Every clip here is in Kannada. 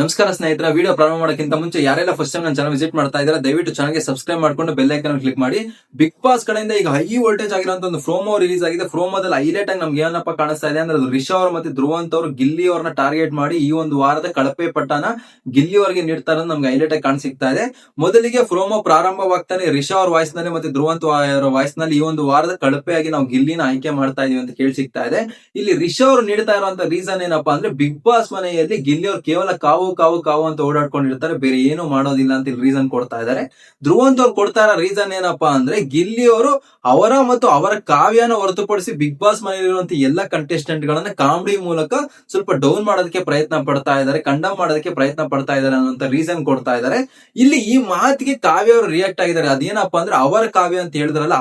ನಮಸ್ಕಾರ ಸ್ನೇಹಿತರ ವಿಡಿಯೋ ಪ್ರಾರಂಭ ಮಾಡೋಕ್ಕಿಂತ ಮುಂಚೆ ಯಾರೆಲ್ಲ ಫಸ್ಟ್ ಟೈಮ್ ನನ್ನ ಚಾನಲ್ ವಿಸಿಟ್ ಮಾಡ್ತಾ ಇದ್ದಾರೆ, ದಯವಿಟ್ಟು ಚಾನಲ್ಗೆ ಸಬ್ಸ್ಕ್ರೈಬ್ ಮಾಡ್ಕೊಂಡು ಬೆಲ್ ಐಕನ್ ಕ್ಲಿಕ್ ಮಾಡಿ. ಬಿಗ್ ಬಾಸ್ ಕಡೆಯಿಂದ ಈಗ ಹೈ ವೋಲ್ಟೇಜ್ ಆಗಿರುವಂತ ಒಂದು ಫ್ರೋಮೋ ರಿಲೀಸ್ ಆಗಿದೆ. ಫ್ರೋಮೋದಲ್ಲಿ ಹೈಲೈಟ್ ಆಗಿ ನಮ್ಗೆ ಏನಪ್ಪ ಕಾಣಿಸ್ತಾ ಇದೆ ಅಂದ್ರೆ ಅದು ರಿಷಾ ಅವರು ಮತ್ತೆ ಧ್ರುವಂತ ಅವರು ಗಿಲ್ಲಿ ಅವ್ರನ್ನ ಟಾರ್ಗೆಟ್ ಮಾಡಿ ಈ ಒಂದು ವಾರದ ಕಳಪೆ ಪಟ್ಟನ ಗಿಲ್ಲಿ ಅವರಿಗೆ ನೀಡ್ತಾ ನಮ್ಗೆ ಹೈಲೈಟ್ ಆಗಿ ಕಾಣಿಸ್ತಾ ಇದೆ. ಮೊದಲಿಗೆ ಫ್ರೋಮೋ ಪ್ರಾರಂಭವಾಗ್ತಾನೆ ರಿಷಾ ಅವ್ರ ವಾಯ್ಸ್ನಲ್ಲಿ ಮತ್ತೆ ಧ್ರುವಂತ ಅವರ ವಾಯ್ಸ್ನಲ್ಲಿ ಈ ಒಂದು ವಾರದ ಕಳಪೆಯಾಗಿ ನಾವು ಗಿಲ್ಲಿನ ಆಯ್ಕೆ ಮಾಡ್ತಾ ಇದೀವಿ ಅಂತ ಕೇಳಿ ಸಿಗ್ತಾ ಇದೆ. ಇಲ್ಲಿ ರಿಷಾ ಅವರು ನೀಡ್ತಾ ಇರುವಂತ ರೀಸನ್ ಏನಪ್ಪಾ ಅಂದ್ರೆ ಬಿಗ್ ಬಾಸ್ ಮನೆಯಲ್ಲಿ ಗಿಲ್ಲಿ ಅವ್ರು ಕೇವಲ ಕಾವು ಕಾವು ಕಾವು ಅಂತ ಓಡಾಡ್ಕೊಂಡಿರ್ತಾರೆ. ಬೇರೆ ಏನು ಮಾಡೋದಿಲ್ಲ ಅಂತ ರೀಸನ್ ಕೊಡ್ತಾ ಇದ್ದಾರೆ. ಧ್ರುವಂತ್ ಅವ್ರು ಕೊಡ್ತಾ ಇರೋ ರೀಸನ್ ಏನಪ್ಪಾ ಅಂದ್ರೆ ಗಿಲ್ಲಿ ಅವರು ಅವರ ಮತ್ತು ಅವರ ಕಾವ್ಯನ ಹೊರತುಪಡಿಸಿ ಬಿಗ್ ಬಾಸ್ ಮನೆಯಲ್ಲಿರುವಂತ ಎಲ್ಲ ಕಂಟೆಸ್ಟೆಂಟ್ ಗಳನ್ನ ಕಾಮಿಡಿ ಮೂಲಕ ಸ್ವಲ್ಪ ಡೌನ್ ಮಾಡೋದಕ್ಕೆ ಪ್ರಯತ್ನ ಪಡ್ತಾ ಇದ್ದಾರೆ ಕಂಡಮ್ ಮಾಡೋದಕ್ಕೆ ಪ್ರಯತ್ನ ಪಡ್ತಾ ಇದ್ದಾರೆ ಅನ್ನೋಂತ ರೀಸನ್ ಕೊಡ್ತಾ ಇದ್ದಾರೆ. ಇಲ್ಲಿ ಈ ಮಾತಿಗೆ ಕಾವ್ಯ ಅವರು ರಿಯಾಕ್ಟ್ ಆಗಿದ್ದಾರೆ. ಅದೇನಪ್ಪಾ ಅಂದ್ರೆ ಅವರ ಕಾವ್ಯ ಅಂತ ಹೇಳಿದ್ರಲ್ಲ,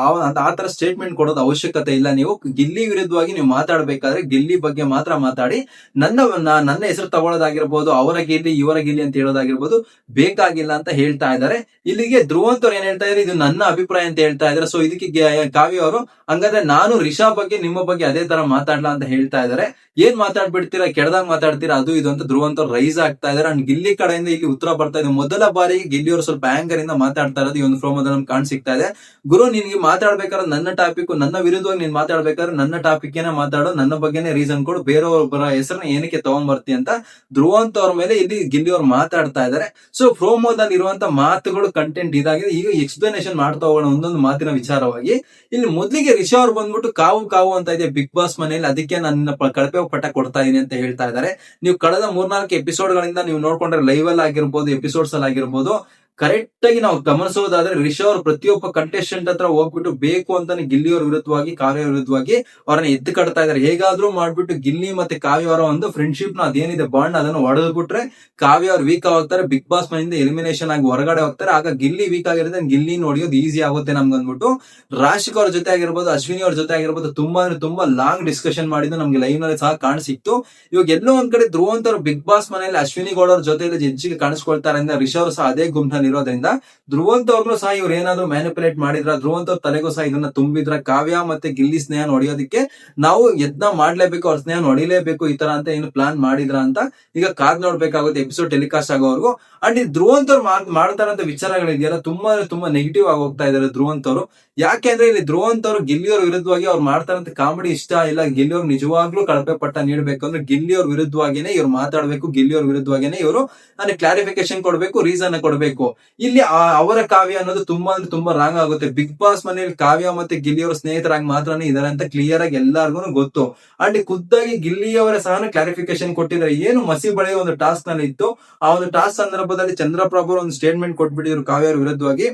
ಆ ತರ ಸ್ಟೇಟ್ಮೆಂಟ್ ಕೊಡೋದು ಅವಶ್ಯಕತೆ ಇಲ್ಲ. ನೀವು ಗಿಲ್ಲಿ ವಿರುದ್ಧವಾಗಿ ನೀವು ಮಾತಾಡ್ಬೇಕಾದ್ರೆ ಗಿಲ್ಲಿ ಬಗ್ಗೆ ಮಾತ್ರ ಮಾತಾಡಿ. ನನ್ನ ನನ್ನ ಹೆಸರು ತಗೊಳ್ಳೋದಾಗಿರ್ಬೋದು, ಅವರ ಗಿಲ್ಲಿ ಇವರ ಗಿಲ್ಲಿ ಅಂತ ಹೇಳೋದಾಗಿರ್ಬೋದು, ಬೇಕಾಗಿಲ್ಲ ಅಂತ ಹೇಳ್ತಾ ಇದ್ದಾರೆ. ಇಲ್ಲಿಗೆ ಧ್ರುವಂತವ್ರು ಏನ್ ಹೇಳ್ತಾ ಇದ್ದಾರೆ, ಇದು ನನ್ನ ಅಭಿಪ್ರಾಯ ಅಂತ ಹೇಳ್ತಾ ಇದ್ದಾರೆ. ಸೊ ಇದಕ್ಕೆ ಕಾವ್ಯ ಅವರು, ಹಂಗಾದ್ರೆ ನಾನು ರಿಷಾ ಬಗ್ಗೆ, ನಿಮ್ಮ ಬಗ್ಗೆ ಅದೇ ತರ ಮಾತಾಡ್ಲಾ ಅಂತ ಹೇಳ್ತಾ ಇದ್ದಾರೆ. ಏನ್ ಮಾತಾಡ್ಬಿಡ್ತೀರಾ? ಕೆಡದಾಗ ಮಾತಾಡ್ತೀರಾ? ಅದು ಇದು ಅಂತ ಧ್ರುವಂತ ರೈಸ್ ಆಗ್ತಾ ಇದಾರೆ. ಅಂಡ್ ಗಿಲ್ಲಿ ಕಡೆಯಿಂದ ಇಲ್ಲಿ ಉತ್ತರ ಬರ್ತಾ ಇದೆ. ಮೊದಲ ಬಾರಿ ಗಿಲ್ಲಿ ಅವರು ಸ್ವಲ್ಪ ಆಂಗರ್ ಇಂದ ಮಾತಾಡ್ತಾ ಇರೋದು ಈ ಒಂದು ಫ್ರೋಮದಲ್ಲಿ ನಮ್ಗೆ ಕಾಣ್ ಸಿಗ್ತಾ ಇದೆ. ಗುರು, ನಿನ್ಗೆ ಮಾತಾಡ್ಬೇಕಾದ್ರೆ ನನ್ನ ಟಾಪಿಕ್ ನನ್ನ ವಿರುದ್ಧವಾಗಿ ನೀನ್ ಮಾತಾಡ್ಬೇಕಾದ್ರೆ ನನ್ನ ಟಾಪಿಕ್ ಏನ ಮಾತಾಡೋ, ನನ್ನ ಬಗ್ಗೆನೇ ರೀಸನ್ ಕೊಡು ಬೇರೆಯವ್ರ ಹೆಸರನ್ನ ಏನಕ್ಕೆ ತಗೊಂಡ್ಬರ್ತಿ ಅಂತ ಧ್ರುವಂತ ಅವ್ರ ಮೇಲೆ ಇಲ್ಲಿ ಗಿಲ್ಲಿ ಅವ್ರು ಮಾತಾಡ್ತಾ ಇದ್ದಾರೆ ಸೊ ಫ್ರೋಮೋದಲ್ಲಿ ಇರುವಂತ ಮಾತುಗಳು ಕಂಟೆಂಟ್ ಇದಾಗಿದೆ. ಈಗ ಎಕ್ಸ್ಪ್ಲನೇಷನ್ ಮಾಡ್ತಾ ಹೋಗೋಣ ಒಂದೊಂದು ಮಾತಿನ ವಿಚಾರವಾಗಿ. ಇಲ್ಲಿ ಮೊದಲಿಗೆ ರಿಷಾ ಅವ್ರು ಬಂದ್ಬಿಟ್ಟು ಕಾವು ಕಾವು ಅಂತ ಇದೆ. ಬಿಗ್ ಬಾಸ್ ಮನೆಯಲ್ಲಿ ಅದಕ್ಕೆ ನನ್ನ ಕಳಪೆ ಪಟ್ಟ ಕೊಡ್ತಾ ಇದೀನಿ ಅಂತ ಹೇಳ್ತಾ ಇದ್ದಾರೆ. ನೀವು ಕಳೆದ ಮೂರ್ನಾಲ್ಕು ಎಪಿಸೋಡ್ ಗಳಿಂದ ನೀವು ನೋಡ್ಕೊಂಡ್ರೆ ಲೈವ್ ಅಲ್ಲಿ ಆಗಿರ್ಬೋದು ಎಪಿಸೋಡ್ಸ್ ಅಲ್ಲಿ ಆಗಿರ್ಬೋದು ಕರೆಕ್ಟ್ ಆಗಿ ನಾವು ಗಮನಿಸೋದಾದ್ರೆ ರಿಷಾ ಅವರು ಪ್ರತಿಯೊಬ್ಬ ಕಂಟೆಸ್ಟೆಂಟ್ ಹತ್ರ ಹೋಗ್ಬಿಟ್ಟು ಬೇಕು ಅಂತಾನೆ ಗಿಲ್ಲಿ ಅವ್ರ ವಿರುದ್ಧವಾಗಿ ಕಾವ್ಯ ವಿರುದ್ಧವಾಗಿ ಅವ್ರನ್ನ ಎದ್ದು ಕಟ್ತಾ ಇದಾರೆ. ಹೇಗಾದ್ರೂ ಮಾಡ್ಬಿಟ್ಟು ಗಿಲ್ಲಿ ಮತ್ತೆ ಕಾವ್ಯ ಅವರ ಒಂದು ಫ್ರೆಂಡ್ಶಿಪ್ನ ಅದೇನಿದೆ ಬಾಂಡ್ ಅದನ್ನು ಒಡೆದು ಬಿಟ್ರೆ ಕಾವ್ಯ ಅವ್ರು ವೀಕ್ ಆಗ್ತಾರೆ ಬಿಗ್ ಬಾಸ್ ಮನೆಯಿಂದ ಎಲಿಮಿನೇಷನ್ ಆಗಿ ಹೊರಗಡೆ ಹೋಗ್ತಾರೆ. ಆಗ ಗಿಲ್ಲಿ ವೀಕ್ ಆಗಿರುತ್ತೆ ಗಿಲ್ಲಿ ನೋಡಿಯೋದು ಈಸಿ ಆಗುತ್ತೆ ನಮ್ಗೆ ಅಂದ್ಬಿಟ್ಟು ರಾಶಿಕ್ ಅವ್ರ ಜೊತೆ ಆಗಿರ್ಬೋದು, ಅಶ್ವಿನಿ ಅವ್ರ ಜೊತೆ ಆಗಿರ್ಬೋದು, ತುಂಬಾ ಅಂದ್ರೆ ತುಂಬಾ ಲಾಂಗ್ ಡಿಸ್ಕಷನ್ ಮಾಡಿದ್ದು ನಮ್ಗೆ ಲೈವ್ನಲ್ಲಿ ಸಹ ಕಾಣಿಸಿತ್ತು. ಇವಾಗ ಎಲ್ಲೋ ಒಂದ್ ಕಡೆ ಧ್ರುವಂತರು ಬಿಗ್ ಬಾಸ್ ಮನೆಯಲ್ಲಿ ಅಶ್ವಿನಿ ಗೌಡ ಅವ್ರ ಜೊತೆ ಹೆಚ್ಚಿಗೆ ಕಾಣಿಸ್ಕೊಳ್ತಾರೆ ಅಂದ್ರೆ ರಿಷಾ ಅವರು ಸಹ ಅದೇ ಗುಂಪಿನಲ್ಲಿ ಇರೋದ್ರಿಂದ ಧ್ರುವಂತ ಅವ್ರಿಗೂ ಸಹ ಇವ್ರು ಏನಾದ್ರು ಮ್ಯಾನಿಪುಲೇಟ್ ಮಾಡಿದ್ರ ಧ್ರುವಂತ ತಲೆಗೂ ಸಹ ಇದನ್ನ ತುಂಬಿದ್ರ, ಕಾವ್ಯ ಮತ್ತೆ ಗಿಲ್ಲಿ ಸ್ನೇಹ ನೋಡಿಯೋದಕ್ಕೆ ನಾವು ಯತ್ನ ಮಾಡ್ಲೇಬೇಕು, ಅವ್ರ ಸ್ನೇಹ ಹೊಡಿಲೇಬೇಕು ಈ ತರ ಅಂತ ಏನು ಪ್ಲಾನ್ ಮಾಡಿದ್ರ ಅಂತ ಈಗ ಕಾದ್ ನೋಡ್ಬೇಕಾಗುತ್ತೆ ಎಪಿಸೋಡ್ ಟೆಲಿಕಾಸ್ಟ್ ಆಗೋವರೆಗೂ. ಅಂಡ್ ಈ ಧ್ರುವಂತವ್ರು ಮಾಡ್ತಾರಂತ ಮಾಡ್- ಮಾಡ್ತಾ ವಿಚಾರಗಳಿದೆಯಲ್ಲ ತುಂಬಾ ತುಂಬಾ ನೆಗೆಟಿವ್ ಆಗಿ ಹೋಗ್ತಾ ಇದಾರೆ ಧ್ರುವಂತವ್ರು. ಯಾಕೆ ಅಂದ್ರೆ ಇಲ್ಲಿ ಧ್ರುವ ಅವರು ಗಿಲ್ಲಿಯವ್ರ ವಿರುದ್ಧವಾಗಿ ಅವ್ರು ಮಾಡ್ತಾರಂತ ಕಾಮಿಡಿ ಇಷ್ಟ ಇಲ್ಲ. ಗಿಲ್ಲಿಯವ್ರು ನಿಜವಾಗ್ಲೂ ಕಳಪೆ ಪಟ್ಟ ನೀಡಬೇಕು ಅಂದ್ರೆ ಗಿಲ್ಲಿಯವ್ರ ವಿರುದ್ಧವಾಗಿನೇ ಇವ್ರು ಮಾತಾಡ್ಬೇಕು, ಗಿಲ್ಲಿಯವ್ರ ವಿರುದ್ಧವಾಗಿನೇ ಇವರು ನನಗೆ ಕ್ಲಾರಿಫಿಕೇಶನ್ ಕೊಡ್ಬೇಕು ರೀಸನ್ ಕೊಡ್ಬೇಕು. ಇಲ್ಲಿ ಅವರ ಕಾವ್ಯ ಅನ್ನೋದು ತುಂಬಾ ಅಂದ್ರೆ ತುಂಬಾ ರಾಂಗ್ ಆಗುತ್ತೆ. ಬಿಗ್ ಬಾಸ್ ಮನೆಯಲ್ಲಿ ಕಾವ್ಯ ಮತ್ತೆ ಗಿಲ್ಲಿಯವ್ರ ಸ್ನೇಹಿತರಾಗಿ ಮಾತ್ರನೇ ಇದಾರೆ ಅಂತ ಕ್ಲಿಯರ್ ಆಗಿ ಎಲ್ಲಾರ್ಗು ಗೊತ್ತು. ಅಂಡ್ ಖುದ್ದಾಗಿ ಗಿಲ್ಲಿಯವರ ಸಹ ಕ್ಲಾರಿಫಿಕೇಶನ್ ಕೊಟ್ಟಿದ್ದಾರೆ. ಏನು ಮಸಿ ಬಳೆಯ ಒಂದು ಟಾಸ್ಕ್ನಲ್ಲಿ ಇತ್ತು. ಆ ಒಂದು ಟಾಸ್ಕ್ ಸಂದರ್ಭದಲ್ಲಿ ಚಂದ್ರಪ್ರಭು ಒಂದು ಸ್ಟೇಟ್ಮೆಂಟ್ ಕೊಟ್ಬಿಟ್ಟಿದ್ರು ಕಾವ್ಯ ಅವ್ರ ವಿರುದ್ಧವಾಗಿ.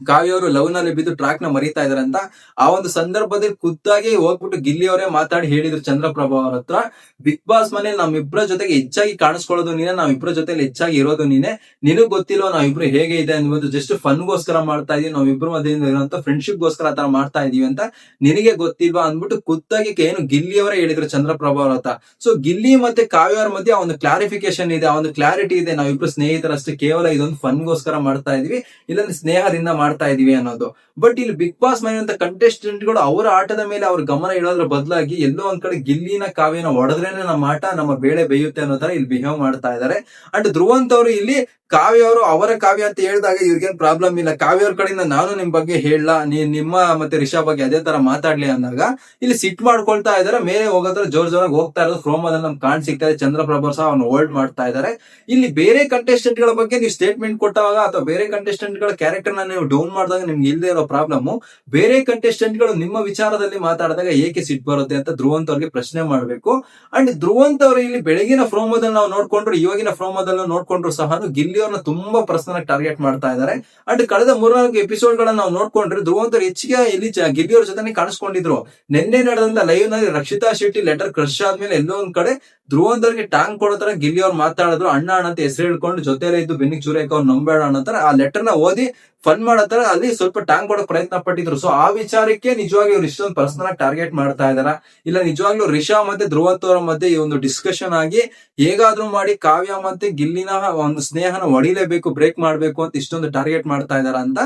ಕಾವ್ಯ ಅವರು ಲವ್ನಲ್ಲಿ ಬಿದ್ದು ಟ್ರ್ಯಾಕ್ನ ಮರಿತಾ ಇದಾರೆ ಅಂತ ಆ ಒಂದು ಸಂದರ್ಭದಲ್ಲಿ ಖುದ್ದಾಗಿ ಹೋಗ್ಬಿಟ್ಟು ಗಿಲ್ಲಿ ಅವರೇ ಮಾತಾಡಿ ಹೇಳಿದ್ರು ಚಂದ್ರಪ್ರಭ ಅವ್ರ ಹತ್ರ. ಬಿಗ್ ಬಾಸ್ ಮನೇಲಿ ನಮ್ಮಿಬ್ಬರ ಜೊತೆಗೆ ಹೆಚ್ಚಾಗಿ ಕಾಣಿಸ್ಕೊಳ್ಳೋದು ನೀನೆ ನಾವಿಬ್ಬರ ಜೊತೆಲಿ ಹೆಚ್ಚಾಗಿ ಇರೋದು ನೀನೆ. ನಿನಗ್ ಗೊತ್ತಿಲ್ವ ನಾವಿಬ್ರು ಹೇಗೆ ಇದೆ ಅನ್ನೋದು ಜಸ್ಟ್ ಫನ್ಗೋಸ್ಕರ ಮಾಡ್ತಾ ಇದೀವಿ, ನಾವಿಬ್ರು ಮಧ್ಯದಿಂದ ಇರುವಂತ ಫ್ರೆಂಡ್ಶಿಪ್ ಗೋಸ್ಕರ ಆತರ ಮಾಡ್ತಾ ಇದೀವಿ ಅಂತ ನಿನಗೆ ಗೊತ್ತಿಲ್ವಾ ಅಂದ್ಬಿಟ್ಟು ಖುದ್ದಾಗಿ ಏನು ಗಿಲ್ಲಿ ಅವರೇ ಹೇಳಿದ್ರು ಚಂದ್ರಪ್ರಭಾ ಅವ್ರ ಹತ್ರ. ಸೊ ಗಿಲ್ಲಿ ಮತ್ತೆ ಕಾವ್ಯ ಅವ್ರ ಮಧ್ಯೆ ಆ ಒಂದು ಕ್ಲಾರಿಫಿಕೇಶನ್ ಇದೆ, ಆ ಒಂದು ಕ್ಲಾರಿಟಿ ಇದೆ. ನಾವಿಬ್ರು ಸ್ನೇಹಿತರಷ್ಟೇ ಕೇವಲ ಇದೊಂದು ಫನ್ಗೋಸ್ಕರ ಮಾಡ್ತಾ ಇದೀವಿ. ಇಲ್ಲಾಂದ್ರೆ ಸ್ನೇಹದಿಂದ ಮಾಡ್ತಾ ಇದೀವಿ ಅನ್ನೋದು. ಬಟ್ ಇಲ್ಲಿ ಬಿಗ್ ಬಾಸ್ ಮನೆಯಂತ ಕಂಟೆಸ್ಟೆಂಟ್ಗಳು ಅವರ ಆಟದ ಮೇಲೆ ಅವ್ರ ಗಮನ ಇಡೋದ್ರ ಬದಲಾಗಿ ಎಲ್ಲೋ ಒಂದ್ ಕಡೆ ಗಿಲ್ಲಿನ ಕಾವ್ಯನ ಹೊಡೆದ್ರೇನೆ ನಮ್ಮ ಆಟ, ನಮ್ಮ ಬೇಳೆ ಬೇಯುತ್ತೆ ಅನ್ನೋ ತರ ಇಲ್ಲಿ ಬಿಹೇವ್ ಮಾಡ್ತಾ ಇದಾರೆ. ಅಂಡ್ ಧ್ರುವಂತ್ ಅವರು ಇಲ್ಲಿ ಕಾವ್ಯ ಅವರು ಅವರ ಕಾವ್ಯ ಅಂತ ಹೇಳಿದಾಗ ಇವ್ರಿಗೇನ್ ಪ್ರಾಬ್ಲಮ್ ಇಲ್ಲ. ಕಾವ್ಯ ಅವ್ರ ಕಡೆಯಿಂದ ನಾನು ನಿಮ್ ಬಗ್ಗೆ ಹೇಳಲ್ಲ ನೀ ನಿಮ್ಮ ಮತ್ತೆ ರಿಷಾ ಬಗ್ಗೆ ಅದೇ ತರ ಮಾತಾಡ್ಲಿ ಅಂದಾಗ ಇಲ್ಲಿ ಸಿಟ್ ಮಾಡ್ಕೊಳ್ತಾ ಇದಾರೆ. ಮೇಲೆ ಹೋಗೋದ್ರ ಜೋರ್ ಜೋರಾಗಿ ಹೋಗ್ತಾ ಇರೋದು. ಕ್ರೋಮದಲ್ಲಿ ನಮ್ಗೆ ಕಾಣ್ ಸಿಗ್ತಾ ಇದೆ. ಚಂದ್ರಪ್ರಭರ್ ಸಹ ಅವ್ನು ಹೋಲ್ಡ್ ಮಾಡ್ತಾ ಇದಾರೆ. ಇಲ್ಲಿ ಬೇರೆ ಕಂಟೆಸ್ಟೆಂಟ್ಗಳ ಬಗ್ಗೆ ನೀವು ಸ್ಟೇಟ್ಮೆಂಟ್ ಕೊಟ್ಟಾಗ ಅಥವಾ ಬೇರೆ ಕಂಟೆಸ್ಟೆಂಟ್ಗಳ ಕ್ಯಾರೆಕ್ಟರ್ ನೀವು ಡೌನ್ ಮಾಡಿದಾಗ ನಿಮ್ಗೆ ಇಲ್ಲದೆ ಇರೋ ಪ್ರಾಬ್ಲಮ್ ಬೇರೆ ಕಂಟೆಸ್ಟೆಂಟ್ಗಳು ನಿಮ್ಮ ವಿಚಾರದಲ್ಲಿ ಮಾತಾಡಿದಾಗ ಏಕೆ ಸಿಟ್ ಬರುತ್ತೆ ಅಂತ ಧ್ರುವಂತ್ ಅವ್ರಿಗೆ ಪ್ರಶ್ನೆ ಮಾಡಬೇಕು. ಅಂಡ್ ಧ್ರುವಂತ್ ಅವರು ಇಲ್ಲಿ ಬೆಳಗಿನ ಫ್ರೋಮೋದಲ್ಲಿ ನಾವು ನೋಡ್ಕೊಂಡ್ರು, ಇವಾಗಿನ ಫ್ರೋಮೋದಲ್ಲಿ ನೋಡ್ಕೊಂಡ್ರು ಸಹ ಗಿಲ್ಲಿ ಅವ್ರನ್ನ ತುಂಬಾ ಪರ್ಸನಲ್ ಟಾರ್ಗೆಟ್ ಮಾಡ್ತಾ ಇದ್ದಾರೆ. ಅಂಡ್ ಕಳೆದ ಮೂರ್ನಾಲ್ಕು ಎಪಿಸೋಡ್ ಗಳನ್ನ ನಾವು ನೋಡ್ಕೊಂಡ್ರೆ ಧ್ರುವಂತ್ ಅವ್ರು ಹೆಚ್ಚಿಗೆ ಇಲ್ಲಿ ಗಿಲ್ಲಿ ಅವ್ರ ಜೊತೆ ಕಾಣಿಸ್ಕೊಂಡಿದ್ರು. ನಿನ್ನೆ ನಡೆದಂತ ಲೈವ್ನಲ್ಲಿ ರಕ್ಷಿತಾ ಶೆಟ್ಟಿ ಲೆಟರ್ ಕ್ರಶ್ ಆದ್ಮೇಲೆ ಎಲ್ಲೋ ಒಂದ್ ಕಡೆ ಧ್ರುವಂತ್ ಅವ್ರಿಗೆ ಟ್ಯಾಂಕ್ ಕೊಡೋ ತರ ಗಿಲ್ಲಿ ಅವ್ರು ಮಾತಾಡಿದ್ರು, ಅಣ್ಣ ಅಣ್ಣ ಅಂತ ಹೆಸರು ಹೇಳ್ಕೊಂಡು ಜೊತೆಲೇ ಇದ್ದು ಬೆನ್ನಿಗೆ ಚೂರೇಕ ಅವ್ರು ನಂಬೇಡ ಅನ್ನೋ ಆ ಲೆಟರ್ನ ಓದಿ ಫನ್ ಮಾಡೋ ತರ ಅಲ್ಲಿ ಸ್ವಲ್ಪ ಟ್ಯಾಂಕ್ ಕೊಡೋ ಪ್ರಯತ್ನ ಪಟ್ಟಿದ್ರು. ಸೊ ಆ ವಿಚಾರಕ್ಕೆ ನಿಜವಾಗಿ ಇವ್ರು ಇಷ್ಟೊಂದು ಪರ್ಸನಲ್ ಟಾರ್ಗೆಟ್ ಮಾಡ್ತಾ ಇದಾರ. ಇಲ್ಲ, ನಿಜವಾಗ್ಲೂ ರಿಷಾ ಮತ್ತೆ ಧ್ರುವಂತ್ ಮಧ್ಯೆ ಈ ಒಂದು ಡಿಸ್ಕಷನ್ ಆಗಿ ಹೇಗಾದ್ರೂ ಮಾಡಿ ಕಾವ್ಯ ಮತ್ತೆ ಗಿಲ್ಲಿನ ಒಂದು ಸ್ನೇಹನ ಹೊಡಿಲೇಬೇಕು ಬ್ರೇಕ್ ಮಾಡ್ಬೇಕು ಅಂತ ಇಷ್ಟೊಂದು ಟಾರ್ಗೆಟ್ ಮಾಡ್ತಾ ಇದಾರ ಅಂತ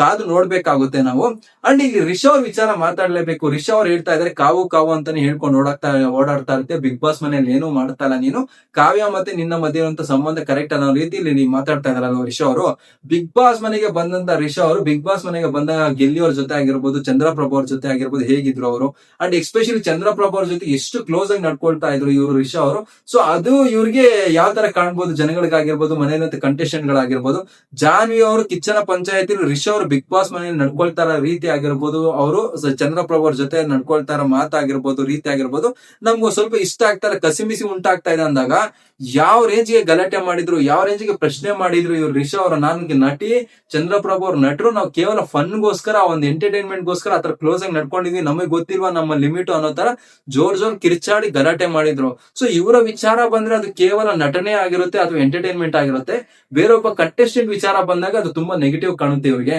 ಕಾದು ನೋಡ್ಬೇಕಾಗುತ್ತೆ ನಾವು. ಅಂಡ್ ಇಲ್ಲಿ ರಿಷಾ ಅವ್ರ ವಿಚಾರ ಮಾತಾಡ್ಲೇಬೇಕು. ರಿಷಾ ಅವ್ರು ಹೇಳ್ತಾ ಇದಾರೆ, ಕಾವು ಕಾವು ಅಂತಾನೆ ಹೇಳ್ಕೊಂಡು ಓಡಾಡ್ತಾ ಓಡಾಡ್ತಾ ಇರುತ್ತೆ. ಬಿಗ್ ಬಾಸ್ ಮನೆಯಲ್ಲಿ ಏನು ಏನು ಮಾಡ್ತಾ ಇಲ್ಲ ನೀನು? ಕಾವ್ಯ ಮತ್ತೆ ನಿನ್ನ ಮಧ್ಯೆ ಇರುವಂತ ಸಂಬಂಧ ಕರೆಕ್ಟ್ ಅನ್ನೋ ರೀತಿಯಲ್ಲಿ ನೀವು ಮಾತಾಡ್ತಾ ಇದಾರಲ್ಲ ರಿಷಾ ಅವರು. ಬಿಗ್ ಬಾಸ್ ಮನೆಗೆ ಬಂದಂತ ರಿಷಾ ಅವರು, ಬಿಗ್ ಬಾಸ್ ಮನೆಗೆ ಬಂದ ಗೆಲ್ಲಿಯವ್ರ ಜೊತೆ ಆಗಿರ್ಬೋದು, ಚಂದ್ರಪ್ರಭಾ ಅವ್ರ ಜೊತೆ ಆಗಿರ್ಬೋದು ಹೇಗಿದ್ರು ಅವರು? ಅಂಡ್ ಎಸ್ಪೆಷಲಿ ಚಂದ್ರಪ್ರಭಾ ಅವ್ರ ಜೊತೆ ಎಷ್ಟು ಕ್ಲೋಸ್ ಆಗಿ ನಡ್ಕೊಳ್ತಾ ಇದ್ರು ಇವರು ರಿಷಾ ಅವರು. ಸೊ ಅದು ಇವ್ರಿಗೆ ಯಾವ ತರ ಕಾಣ್ಬೋದು? ಜನಗಳಿಗಾಗಿರ್ಬೋದು ಮನೆಯಲ್ಲಿ ಕಂಟೆಸ್ಟೆಂಟ್ ಗಳಾಗಿರ್ಬೋದು ಜಾನ್ವಿ ಅವರು ಕಿಚ್ಚನ ಪಂಚಾಯತಿ ರಿಷಾ ಅವರು ಬಿಗ್ ಬಾಸ್ ಮನೆಯಲ್ಲಿ ನಡ್ಕೊಳ್ತಾರ ರೀತಿ ಆಗಿರ್ಬೋದು. ಅವರು ಚಂದ್ರಪ್ರಭಾ ಅವ್ರ ಜೊತೆ ನಡ್ಕೊಳ್ತಾರ ಮಾತಾಗಿರ್ಬೋದು, ರೀತಿ ಆಗಿರ್ಬೋದು. ನಮ್ಗೆ ಸ್ವಲ್ಪ ಇಷ್ಟ ಆಗ್ತಾರೆ ಕಸಿಮಿಸಿ ಉಂಟಾಗ್ತಾ ಇದೆ ಅಂದಾಗ ಯಾವ ರೇಂಜ್ಗೆ ಗಲಾಟೆ ಮಾಡಿದ್ರು, ಯಾವ ರೇಂಜ್ಗೆ ಪ್ರಶ್ನೆ ಮಾಡಿದ್ರು ಇವ್ರು ರಿಷಾ ಅವರ ನನ್ಗೆ ನಟಿ, ಚಂದ್ರಪ್ರಭು ಅವ್ರ ನಟರು, ನಾವು ಕೇವಲ ಫನ್ಗೋಸ್ಕರ ಒಂದು ಎಂಟರ್ಟೈನ್ಮೆಂಟ್ ಗೋಸ್ಕರ ಆತರ ಕ್ಲೋಸ್ ಆಗಿ ನಡ್ಕೊಂಡಿದ್ವಿ. ನಮಗೆ ಗೊತ್ತಿಲ್ವಾ ನಮ್ಮ ಲಿಮಿಟ್ ಅನ್ನೋ ತರ ಜೋರ್ ಜೋರ್ ಕಿರ್ಚಾಡಿ ಗಲಾಟೆ ಮಾಡಿದ್ರು. ಸೊ ಇವರ ವಿಚಾರ ಬಂದ್ರೆ ಅದು ಕೇವಲ ನಟನೆ ಆಗಿರುತ್ತೆ ಅಥವಾ ಎಂಟರ್ಟೈನ್ಮೆಂಟ್ ಆಗಿರುತ್ತೆ. ಬೇರೊಬ್ಬ ಕಂಟೆಸ್ಟೆಂಟ್ ವಿಚಾರ ಬಂದಾಗ ಅದು ತುಂಬಾ ನೆಗೆಟಿವ್ ಕಾಣುತ್ತೆ ಇವ್ರಿಗೆ.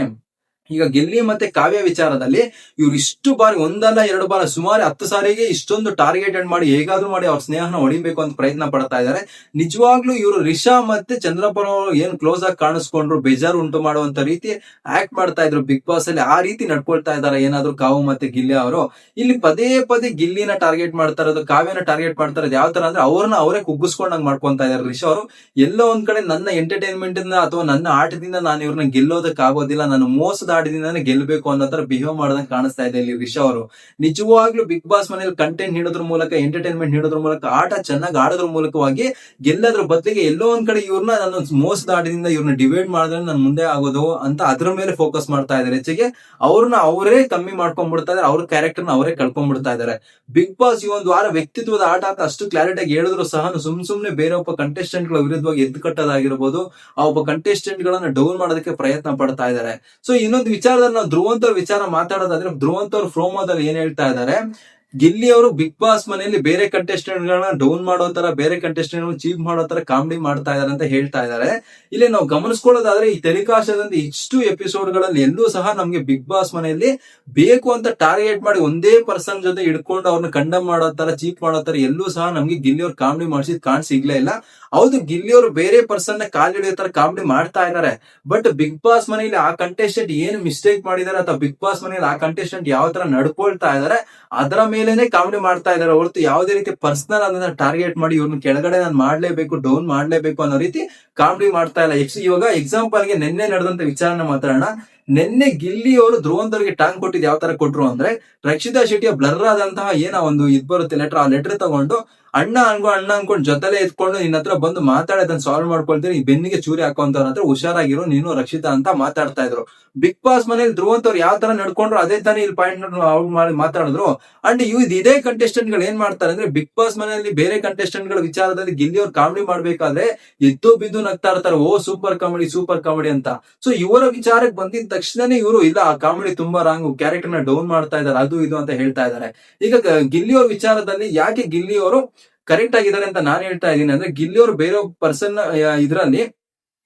ಈಗ ಗೆಲ್ಲಿ ಮತ್ತೆ ಕಾವ್ಯ ವಿಚಾರದಲ್ಲಿ ಇವ್ರು ಇಷ್ಟು ಬಾರಿ ಒಂದಲ್ಲ ಎರಡು ಬಾರಿ ಸುಮಾರು ಹತ್ತು ಸಾರಿಗೆ ಇಷ್ಟೊಂದು ಟಾರ್ಗೆಟೆಡ್ ಮಾಡಿ ಹೇಗಾದ್ರೂ ಮಾಡಿ ಅವ್ರ ಸ್ನೇಹನ ಹೊಡಿಬೇಕು ಅಂತ ಪ್ರಯತ್ನ ಪಡ್ತಾ ಇದ್ದಾರೆ ನಿಜವಾಗ್ಲೂ ಇವರು ರಿಷಾ ಮತ್ತೆ ಚಂದ್ರಪ್ಪನ ಏನ್ ಕ್ಲೋಸ್ ಆಗಿ ಕಾಣಿಸ್ಕೊಂಡ್ರು, ಬೇಜಾರು ಉಂಟು ಮಾಡುವಂತ ರೀತಿ ಆಕ್ಟ್ ಮಾಡ್ತಾ ಇದ್ರು ಬಿಗ್ ಬಾಸ್ ಅಲ್ಲಿ, ಆ ರೀತಿ ನಡ್ಕೊಳ್ತಾ ಇದಾರೆ ಏನಾದ್ರು ಕಾವು ಮತ್ತೆ ಗಿಲ್ಲಿ ಅವರು. ಇಲ್ಲಿ ಪದೇ ಪದೇ ಗಿಲ್ಲಿನ ಟಾರ್ಗೆಟ್ ಮಾಡ್ತಾ ಇರೋದು, ಕಾವ್ಯನ ಟಾರ್ಗೆಟ್ ಮಾಡ್ತಾ ಯಾವ ತರ ಅಂದ್ರೆ ಅವ್ರನ್ನ ಅವರೇ ಕುಗ್ಗಿಸ್ಕೊಂಡಂಗ್ ಮಾಡ್ಕೊಂತಾ ಇದಾರೆ ರಿಷಾ ಅವರು. ಎಲ್ಲೋ ಒಂದ್ ಕಡೆ ನನ್ನ ಎಂಟರ್ಟೈನ್ಮೆಂಟ್ ಇಂದ ಅಥವಾ ನನ್ನ ಆಟದಿಂದ ನಾನು ಇವ್ರನ್ನ ಗೆಲ್ಲೋದಕ್ಕಾಗೋದಿಲ್ಲ, ನಾನು ಮೋಸದ ಆಟದಿಂದಾನೇ ಗೆಲ್ಲಬೇಕು ಅನ್ನೋ ತರ ಬಿಹೇವ್ ಮಾಡ್ದಂಗೆ ಕಾಣಿಸ್ತಾ ಇದೆ ಇಲ್ಲಿ ರಿಷಾ ಅವರು. ನಿಜವಾಗ್ಲೂ ಬಿಗ್ ಬಾಸ್ ಮನೇಲಿ ಕಂಟೆಂಟ್ ನೀಡೋದ್ರ ಮೂಲಕ ಎಂಟರ್ಟೈನ್ಮೆಂಟ್ ನೀಡೋದ್ರ ಮೂಲಕ, ಆಟ ಚೆನ್ನಾಗಿ ಆಡೋದ್ರ ಮೂಲಕವಾಗಿ ಗೆಲ್ಲದ್ರ ಬದಲಿಗೆ ಎಲ್ಲೋ ಒಂದ್ ಕಡೆ ಇವ್ರನ್ನ ನಾನು ಮೋಸದ ಆಟದಿಂದ ಇವ್ರನ್ನ ಡಿವೈಡ್ ಮಾಡಿದ್ರೆ ನಾನು ಮುಂದೆ ಆಗೋದು ಅಂತ ಅದ್ರ ಮೇಲೆ ಫೋಕಸ್ ಮಾಡ್ತಾ ಇದಾರೆ ಹೆಚ್ಚಿಗೆ ಅವ್ರನ್ನ ಅವರೇ ಕಮ್ಮಿ ಮಾಡ್ಕೊಂಡ್ಬಿಡ್ತಾ ಇದಾರೆ ಅವ್ರ ಕ್ಯಾರೆಕ್ಟರ್ನ ಅವರೇ ಕಳ್ಕೊಂಡ್ಬಿಡ್ತಾ ಇದಾರೆ ಬಿಗ್ ಬಾಸ್ ಈ ಒಂದು ವಾರ ವ್ಯಕ್ತಿತ್ವದ ಆಟ ಅಂತ ಅಷ್ಟು ಕ್ಲಾರಿಟಿಯಾಗಿ ಹೇಳಿದ್ರು ಸಹ ಸುಮ್ ಸುಮ್ನೆ ಬೇರೆ ಒಬ್ಬ ಕಂಟೆಸ್ಟೆಂಟ್ಗಳ ವಿರುದ್ಧವಾಗಿ ಎದ್ದು ಕಟ್ಟೋದಾಗಿರ್ಬೋದು, ಆ ಒಬ್ಬ ಕಂಟೆಸ್ಟೆಂಟ್ ಗಳನ್ನ ಡೌನ್ ಮಾಡೋದಕ್ಕೆ ಪ್ರಯತ್ನ ಪಡ್ತಾ ಇದ್ದಾರೆ. ಸೊ ಇನ್ನೊಂದು ವಿಚಾರದಲ್ಲಿ ನಾವು ಧ್ರುವಂತವ್ರ ವಿಚಾರ ಮಾತಾಡೋದಾದ್ರೆ ಧ್ರುವಂತವ್ರ ಫ್ರೋಮೋದಲ್ಲಿ ಏನ್ ಹೇಳ್ತಾ ಇದ್ದಾರೆ ಗಿಲ್ಲಿ ಅವರು ಬಿಗ್ ಬಾಸ್ ಮನೆಯಲ್ಲಿ ಬೇರೆ ಕಂಟೆಸ್ಟೆಂಟ್ ಗಳನ್ನ ಡೌನ್ ಮಾಡೋ ತರ, ಬೇರೆ ಕಂಟೆಸ್ಟೆಂಟ್ ಚೀಪ್ ಮಾಡೋ ತರ ಕಾಮಿಡಿ ಮಾಡ್ತಾ ಇದಾರೆ ಅಂತ ಹೇಳ್ತಾ ಇದ್ದಾರೆ. ಇಲ್ಲಿ ನಾವು ಗಮನಿಸ್ಕೊಳ್ಳೋದಾದ್ರೆ ಈ ತೆಲಿಕಾಶದಂತ ಇಷ್ಟು ಎಪಿಸೋಡ್ಗಳಲ್ಲಿ ಎಲ್ಲೂ ಸಹ ನಮ್ಗೆ ಬಿಗ್ ಬಾಸ್ ಮನೆಯಲ್ಲಿ ಬೇಕು ಅಂತ ಟಾರ್ಗೆಟ್ ಮಾಡಿ ಒಂದೇ ಪರ್ಸನ್ ಜೊತೆ ಹಿಡ್ಕೊಂಡು ಅವ್ರನ್ನ ಕಂಡಮ್ ಮಾಡೋ ತರ ಚೀಪ್ ಮಾಡೋ ತರ ಎಲ್ಲೂ ಸಹ ನಮ್ಗೆ ಗಿಲ್ಲಿ ಅವ್ರು ಕಾಮಿಡಿ ಮಾಡಿಸಿದ್ ಕಾಣ್ ಸಿಗ್ಲೇ ಇಲ್ಲ. ಹೌದು, ಗಿಲ್ಲಿ ಅವರು ಬೇರೆ ಪರ್ಸನ್ನ ಕಾಲಿಡಿಯೋ ತರ ಕಾಮಿಡಿ ಮಾಡ್ತಾ ಇದ್ದಾರೆ. ಬಟ್ ಬಿಗ್ ಬಾಸ್ ಮನೆಯಲ್ಲಿ ಆ ಕಂಟೆಸ್ಟೆಂಟ್ ಏನು ಮಿಸ್ಟೇಕ್ ಮಾಡಿದಾರೆ ಅಥವಾ ಬಿಗ್ ಬಾಸ್ ಮನೆಯಲ್ಲಿ ಆ ಕಂಟೆಸ್ಟೆಂಟ್ ಯಾವ ತರ ನಡ್ಕೊಳ್ತಾ ಇದಾರೆ ಅದರ ಮೇಲೆನೆ ಕಾಮಿಡಿ ಮಾಡ್ತಾ ಇದಾರೆ. ಹೊರತು ಯಾವುದೇ ರೀತಿ ಪರ್ಸನಲ್ ಅದನ್ನ ಟಾರ್ಗೆಟ್ ಮಾಡಿ ಇವ್ರನ್ನ ಕೆಳಗಡೆ ನಾನು ಮಾಡ್ಲೇಬೇಕು ಡೌನ್ ಮಾಡ್ಲೇಬೇಕು ಅನ್ನೋ ರೀತಿ ಕಾಮಿಡಿ ಮಾಡ್ತಾ ಇಲ್ಲ. ಎಕ್ಸ್ ಇವಾಗ ಎಕ್ಸಾಂಪಲ್ಗೆ ನಿನ್ನೆ ನಡೆದಂತ ವಿಚಾರನ ಮಾತಾಡೋಣ. ನಿನ್ನೆ ಗಿಲ್ಲಿ ಅವರು ಧ್ರುವಂತವ್ರಿಗೆ ಟಾಂಗ್ ಕೊಟ್ಟಿದ್ದು ಯಾವ ತರ ಕೊಟ್ರು ಅಂದ್ರೆ ರಕ್ಷಿತಾ ಶೆಟ್ಟಿಯ ಬ್ಲರ್ ಆದಂತಹ ಏನೋ ಒಂದು ಇದ್ ಬರುತ್ತೆ. ಲೆಟರ್ ಆ ಲೆಟರ್ ತಗೊಂಡು ಅಣ್ಣ ಅನ್ಕೊ ಅಣ್ಣ ಅನ್ಕೊಂಡು ಜೊತೆಲೆ ಎತ್ಕೊಂಡು ನಿನ್ನ ಹತ್ರ ಬಂದು ಮಾತಾಡಿ, ಅದನ್ನ ಸಾಲ್ವ್ ಮಾಡ್ಕೊಳ್ತೀನಿ. ಬೆನ್ನಿಗೆ ಚೂರಿ ಹಾಕೋಂತವ್ರ ಹತ್ರ ಹುಷಾರಾಗಿರೋ, ನೀನು ರಕ್ಷಿತಾ ಅಂತ ಮಾತಾಡ್ತಾ ಇದ್ರು. ಬಿಗ್ ಬಾಸ್ ಮನೇಲಿ ಧ್ರುವಂತವ್ರು ಯಾವ ತರ ನಡ್ಕೊಂಡ್ರು ಅದೇ ತಾನೇ ಇಲ್ಲಿ ಪಾಯಿಂಟ್ ಔಟ್ ಮಾಡಿ ಮಾತಾಡಿದ್ರು. ಅಂಡ್ ಇವ್ ಇದೇ ಕಂಟೆಸ್ಟೆಂಟ್ಗಳು ಏನ್ ಮಾಡ್ತಾರೆ ಅಂದ್ರೆ ಬಿಗ್ ಬಾಸ್ ಮನೆಯಲ್ಲಿ ಬೇರೆ ಕಂಟೆಸ್ಟೆಂಟ್ಗಳ ವಿಚಾರದಲ್ಲಿ ಗಿಲ್ಲಿ ಅವ್ರು ಕಾಮಿಡಿ ಮಾಡ್ಬೇಕಾದ್ರೆ ಎದ್ದು ಬಿದ್ದು ನಗ್ತಾ ಇರ್ತಾರೆ, ಓ ಸೂಪರ್ ಕಾಮಿಡಿ ಸೂಪರ್ ಕಾಮಿಡಿ ಅಂತ. ಸೊ ಇವರ ವಿಚಾರಕ್ಕೆ ಬಂದಿದ ತಕ್ಷಣನೇ ಇವರು, ಇಲ್ಲ, ಆ ಕಾಮಿಡಿ ತುಂಬಾ ರಾಂಗ್ ಕ್ಯಾರೆಕ್ಟರ್ನ ಡೌನ್ ಮಾಡ್ತಾ ಇದಾರೆ ಅದು ಇದು ಅಂತ ಹೇಳ್ತಾ ಇದಾರೆ ಈಗ ಗಿಲ್ಲಿ ಅವ್ರ ವಿಚಾರದಲ್ಲಿ ಯಾಕೆ ಗಿಲ್ಲಿ ಅವರು ಕರೆಕ್ಟ್ ಆಗಿದ್ದಾರೆ ಅಂತ ನಾನು ಹೇಳ್ತಾ ಇದ್ದೀನಿ ಅಂದ್ರೆ ಗಿಲ್ಲಿ ಅವರು ಬೇರೆ ಪರ್ಸನ್ ಇದರಲ್ಲಿ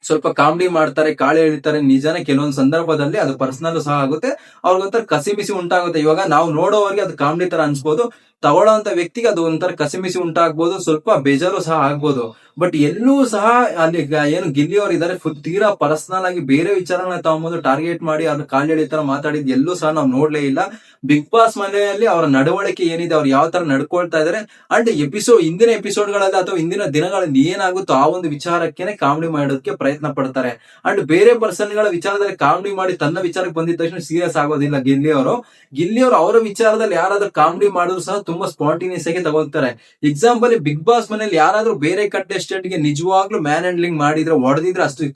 ಸ್ವಲ್ಪ ಕಾಮಿಡಿ ಮಾಡ್ತಾರೆ, ಕಾಳೆ ಎಳಿತಾರೆ, ನಿಜಾನೇ ಕೆಲವೊಂದು ಸಂದರ್ಭದಲ್ಲಿ ಅದು ಪರ್ಸನಲ್ ಸಹ ಆಗುತ್ತೆ. ಅವ್ರಿಗೊಂಥರ ಕಸಿಮಿಸಿ ಉಂಟಾಗುತ್ತೆ. ಇವಾಗ ನಾವು ನೋಡೋವರಿಗೆ ಅದು ಕಾಮಿಡಿ ತರ ಅನ್ಸ್ಬೋದು. ತಗೊಳ್ಳೋ ಅಂತ ವ್ಯಕ್ತಿಗೆ ಅದು ಒಂಥರ ಕಸಿಮಿಸಿ ಉಂಟಾಗ್ಬೋದು, ಸ್ವಲ್ಪ ಬೇಜಾರು ಸಹ ಆಗ್ಬೋದು. ಬಟ್ ಎಲ್ಲೂ ಸಹ ಅಲ್ಲಿ ಏನು ಗಿಲ್ಲಿಯವರು ಇದಾರೆ ತೀರಾ ಪರ್ಸನಲ್ ಆಗಿ ಬೇರೆ ವಿಚಾರಗಳನ್ನ ತಗೊಂಬಂದು ಟಾರ್ಗೆಟ್ ಮಾಡಿ ಅವ್ರ ಕಾಲೆಳಿ ತರ ಮಾತಾಡಿದ್ ಎಲ್ಲೂ ಸಹ ನಾವು ನೋಡ್ಲೇ ಇಲ್ಲ. ಬಿಗ್ ಬಾಸ್ ಮನೆಯಲ್ಲಿ ಅವರ ನಡವಳಿಕೆ ಏನಿದೆ, ಅವ್ರು ಯಾವ ತರ ನಡ್ಕೊಳ್ತಾ ಇದಾರೆ ಅಂಡ್ ಎಪಿಸೋಡ್ ಹಿಂದಿನ ಎಪಿಸೋಡ್ಗಳಲ್ಲಿ ಅಥವಾ ಹಿಂದಿನ ದಿನಗಳಲ್ಲಿ ಏನಾಗುತ್ತೋ ಆ ಒಂದು ವಿಚಾರಕ್ಕೆ ಕಾಮಿಡಿ ಮಾಡೋದಕ್ಕೆ ಪ್ರಯತ್ನ ಪಡ್ತಾರೆ. ಅಂಡ್ ಬೇರೆ ಪರ್ಸನ್ಗಳ ವಿಚಾರದಲ್ಲಿ ಕಾಮಿಡಿ ಮಾಡಿ ತನ್ನ ವಿಚಾರಕ್ಕೆ ಬಂದಿದ್ದ ತಕ್ಷಣ ಸೀರಿಯಸ್ ಆಗೋದಿಲ್ಲ. ಗಿಲ್ಲಿ ಅವರು ಗಿಲ್ಲಿ ಅವರು ಅವರ ವಿಚಾರದಲ್ಲಿ ಯಾರಾದ್ರೂ ಕಾಮಿಡಿ ಮಾಡಿದ್ರು ಸಹ ತುಂಬಾ ಸ್ಪಾಂಟಿನಿಯಸ್ ಆಗಿ ತಗೋತಾರೆ ಎಕ್ಸಾಂಪಲ್ ಬಿಗ್ ಬಾಸ್ ಮನೇಲಿ ಯಾರಾದ್ರೂ ಬೇರೆ ಕಂಟೆಸ್ಟೆಂಟ್ಗೆ ನಿಜವಾಗ್ಲೂ ಮ್ಯಾನ್ ಹ್ಯಾಂಡ್ಲಿಂಗ್ ಮಾಡಿದ್ರೆ ಹೊಡೆದಿದ್ರೆ ಅಷ್ಟು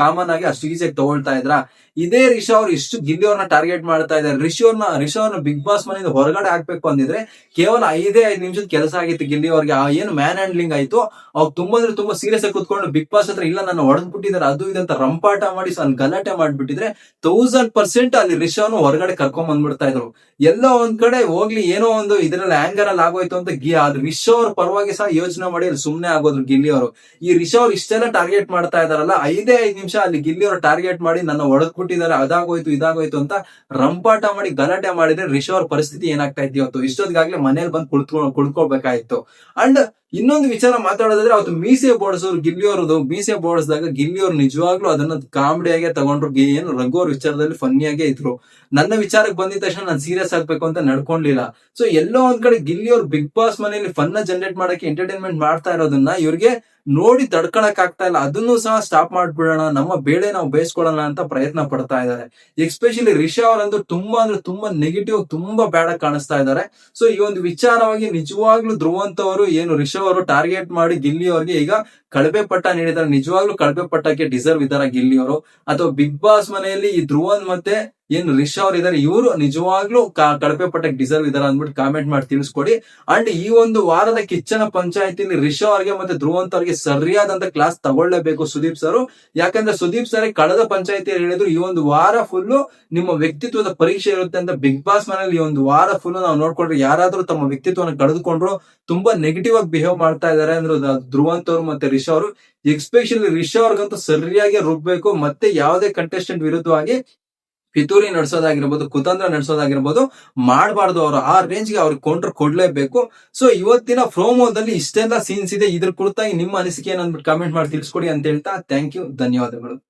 ಕಾಮನ್ ಆಗಿ ಅಷ್ಟು ಈಸಿಯಾಗಿ ತಗೊಳ್ತಾ ಇದ್ರ? ಇದೇ ರಿಷಾ ಅವ್ರು ಇಷ್ಟು ಗಿಲ್ಲಿ ಅವ್ರನ್ನ ಟಾರ್ಗೆಟ್ ಮಾಡ್ತಾ ಇದ್ದಾರೆ. ರಿಷಿ ಅವ್ರನ್ನ, ರಿಷಾ ಅವ್ರನ್ನ ಬಿಗ್ ಬಾಸ್ ಮನೆಯಿಂದ ಹೊರಗಡೆ ಹಾಕ್ಬೇಕು ಅಂದಿದ್ರೆ ಕೇವಲ ಐದೇ ಐದು ನಿಮಿಷದ ಕೆಲಸ ಆಗಿತ್ತು ಗಿಲ್ಲಿ ಅವ್ರಿಗೆ. ಏನು ಮ್ಯಾನ್ ಹ್ಯಾಂಡ್ಲಿಂಗ್ ಆಯ್ತು, ಅವ್ರು ತುಂಬಾ ಅಂದ್ರೆ ತುಂಬಾ ಸೀರಿಯಸ್ ಆಗಿ ಕುತ್ಕೊಂಡು ಬಿಗ್ ಬಾಸ್ ಹತ್ರ ಇಲ್ಲ ನಾನು ಹೊಡೆದ್ಬಿಟ್ಟಿದ್ದಾರೆ ಅದು ಇದಂತ ರಂಪಾಟ ಮಾಡಿ ಸನ್ ಗಲಾಟೆ ಮಾಡ್ಬಿಟ್ಟಿದ್ರೆ ತೌಸಂಡ್ ಪರ್ಸೆಂಟ್ ಅಲ್ಲಿ ರಿಷಾನು ಹೊರಗಡೆ ಕರ್ಕೊಂಡ್ ಬಂದ್ಬಿಡ್ತಾ ಇದ್ರು. ಎಲ್ಲ ಒಂದ್ ಕಡೆ ಹೋಗ್ಲಿ, ಏನೋ ಒಂದು ಇದ್ರಲ್ಲಿ ಆಂಗರ್ ಅಲ್ಲಿ ಆಗೋಯ್ತು ಅಂತ ಗಿ ಅದ್ ರಿಷಾ ಅವ್ರ ಪರವಾಗಿ ಸಹ ಯೋಚನೆ ಮಾಡಿ ಅಲ್ಲಿ ಸುಮ್ನೆ ಆಗೋದ್ರು ಗಿಲ್ಲಿ ಅವರು. ಈ ರಿಷಾ ಅವ್ರು ಇಷ್ಟೆಲ್ಲ ಟಾರ್ಗೆಟ್ ಮಾಡ್ತಾ ಇದಾರಲ್ಲ ಐದೇ ಐದು ನಿಮಿಷ ಅಲ್ಲಿ ಗಿಲ್ಲಿ ಟಾರ್ಗೆಟ್ ಮಾಡಿ ನನ್ನ ಹೊಡೆದ್ಬಿಟ್ಟಿದ್ದಾರೆ ಅದಾಗೋಯ್ತು, ಇದಾಗೋಯ್ತು ಅಂತ ರಂಪಾಟ ಮಾಡಿ ಗಲಾಟೆ ಮಾಡಿದ್ರೆ ರಿಷಾ ಪರಿಸ್ಥಿತಿ ಏನಾಗ್ತಾ ಇತ್ತು ಇವತ್ತು ಇಷ್ಟೊತ್ತಿಗಾಗ್ಲೇ ಮನೇಲಿ ಬಂದು ಕುಳಿತ್ಕೊಂಡು ಕುಳ್ಕೊಳ್ಬೇಕಾಯ್ತು. ಅಂಡ್ ಇನ್ನೊಂದು ವಿಚಾರ ಮಾತಾಡೋದಾದ್ರೆ, ಅವತ್ತು ಮೀಸೆ ಬೋಡಿಸೋರು ಗಿಲ್ಲಿ ಅವ್ರದ್ದು ಮೀಸೆ ಬೋಡಿಸಿದಾಗ ಗಿಲ್ಲಿ ಅವ್ರು ನಿಜವಾಗ್ಲೂ ಅದನ್ನ ಕಾಮಿಡಿಯಾಗೆ ತಗೊಂಡ್ರು ಏನು ರಘು ಅವ್ರ ವಿಚಾರದಲ್ಲಿ ಫನ್ನಿಯಾಗೆ ಇದ್ರು. ನನ್ನ ವಿಚಾರಕ್ಕೆ ಬಂದಿದ ತಕ್ಷಣ ನಾನು ಸೀರಿಯಸ್ ಆಗ್ಬೇಕು ಅಂತ ನಡ್ಕೊಂಡಿಲ್ಲ. ಸೊ ಎಲ್ಲೋ ಒಂದ್ ಕಡೆ ಗಿಲ್ಲಿ ಅವ್ರು ಬಿಗ್ ಬಾಸ್ ಮನೆಯಲ್ಲಿ ಫನ್ನ ಜನರೇಟ್ ಮಾಡಕ್ಕೆ ಎಂಟರ್ಟೈನ್ಮೆಂಟ್ ಮಾಡ್ತಾ ಇರೋದನ್ನ ಇವ್ರಿಗೆ ನೋಡಿ ತಡ್ಕೊಳಕ್ ಆಗ್ತಾ ಇಲ್ಲ. ಅದನ್ನು ಸಹ ಸ್ಟಾಪ್ ಮಾಡ್ಬಿಡೋಣ. ನಮ್ಮ ಬೇಳೆ ನಾವು ಬೇಯಿಸ್ಕೊಳ್ಳೋಣ ಅಂತ ಪ್ರಯತ್ನ ಪಡ್ತಾ ಇದ್ದಾರೆ. ಎಸ್ಪೆಷಲಿ ರಿಷಾ ಅವರಂತೂ ತುಂಬಾ ಅಂದ್ರೆ ತುಂಬಾ ನೆಗೆಟಿವ್ ತುಂಬಾ ಬ್ಯಾಡ್ ಕಾಣಿಸ್ತಾ ಇದ್ದಾರೆ. ಸೊ ಈ ಒಂದು ವಿಚಾರವಾಗಿ ನಿಜವಾಗ್ಲೂ ಧ್ರುವಂತ ಅವರು ಏನು ರಿಷಾ ಅವರು ಟಾರ್ಗೆಟ್ ಮಾಡಿ ಗಿಲ್ಲಿ ಅವ್ರಿಗೆ ಈಗ ಕಳಪೆ ಪಟ್ಟ ನೀಡಿದ್ದಾರೆ. ನಿಜವಾಗ್ಲೂ ಕಳಪೆ ಪಟ್ಟಕ್ಕೆ ಡಿಸರ್ವ್ ಇದ್ದಾರೆ ಗಿಲ್ಲಿ ಅವರು? ಅಥವಾ ಬಿಗ್ ಬಾಸ್ ಮನೆಯಲ್ಲಿ ಈ ಧ್ರುವನ್ ಮತ್ತೆ ಏನು ರಿಷಾ ಅವ್ರು ಇದಾರೆ, ಇವರು ನಿಜವಾಗ್ಲೂ ಕಳಪೆ ಪಟ್ಟಕ್ಕೆ ಡಿಸರ್ವ್ ಇದಾರೆ ಅಂದ್ಬಿಟ್ಟು ಕಾಮೆಂಟ್ ಮಾಡಿ ತಿಳಿಸ್ಕೊಡಿ. ಅಂಡ್ ಈ ಒಂದು ವಾರದ ಕಿಚ್ಚನ ಪಂಚಾಯತಿಲಿ ರಿಷಾ ಅವ್ರಿಗೆ ಮತ್ತೆ ಧ್ರುವಂತ ಅವ್ರಿಗೆ ಸರಿಯಾದಂತ ಕ್ಲಾಸ್ ತಗೊಳ್ಳೇಬೇಕು ಸುದೀಪ್ ಸರ್. ಯಾಕಂದ್ರೆ ಸುದೀಪ್ ಸರ್ ಕಳೆದ ಪಂಚಾಯತಿಯಲ್ಲಿ ಹೇಳಿದ್ರು, ಈ ಒಂದು ವಾರ ಫುಲ್ಲು ನಿಮ್ಮ ವ್ಯಕ್ತಿತ್ವದ ಪರೀಕ್ಷೆ ಇರುತ್ತೆ ಅಂತ ಬಿಗ್ ಬಾಸ್ ಮನೇಲಿ ಈ ಒಂದು ವಾರ ಫುಲ್ ನಾವು ನೋಡ್ಕೊಂಡ್ರೆ ಯಾರಾದ್ರೂ ತಮ್ಮ ವ್ಯಕ್ತಿತ್ವನ ಕಳೆದುಕೊಂಡ್ರು ತುಂಬಾ ನೆಗೆಟಿವ್ ಆಗಿ ಬಿಹೇವ್ ಮಾಡ್ತಾ ಇದಾರೆ ಅಂದ್ರೆ ಧ್ರುವಂತ ಧ್ರುವಂತ್ ಅವರು ಮತ್ತೆ ರಿಷಾ ಅವರು. ಎಕ್ಸ್ಪೆಷಲಿ ರಿಷಾ ಅವ್ರಿಗಂತೂ ಸರಿಯಾಗಿ ರುಬ್ಬೇಕು, ಮತ್ತೆ ಯಾವುದೇ ಕಂಟೆಸ್ಟೆಂಟ್ ವಿರುದ್ಧವಾಗಿ ಪಿತೂರಿ ನಡೆಸೋದಾಗಿರ್ಬೋದು, ಕುತಂತ್ರ ನಡೆಸೋದಾಗಿರ್ಬೋದು ಮಾಡಬಾರ್ದು ಅವರು. ಆ ರೇಂಜ್ಗೆ ಅವ್ರಿಗೆ ಕೌಂಟರ್ ಕೊಡ್ಲೇಬೇಕು. ಸೊ ಇವತ್ತಿನ ಪ್ರೋಮೋದಲ್ಲಿ ಇಷ್ಟೆಲ್ಲ ಸೀನ್ಸ್ ಇದೆ. ಇದ್ರ ಕುರಿತಾಗಿ ನಿಮ್ಮ ಅನಿಸಿಕೆ ಏನಂದ್ಬಿಟ್ಟು ಕಮೆಂಟ್ ಮಾಡಿ ತಿಳಿಸ್ಕೊಡಿ ಅಂತ ಹೇಳ್ತಾ ಥ್ಯಾಂಕ್ ಯು ಧನ್ಯವಾದಗಳು.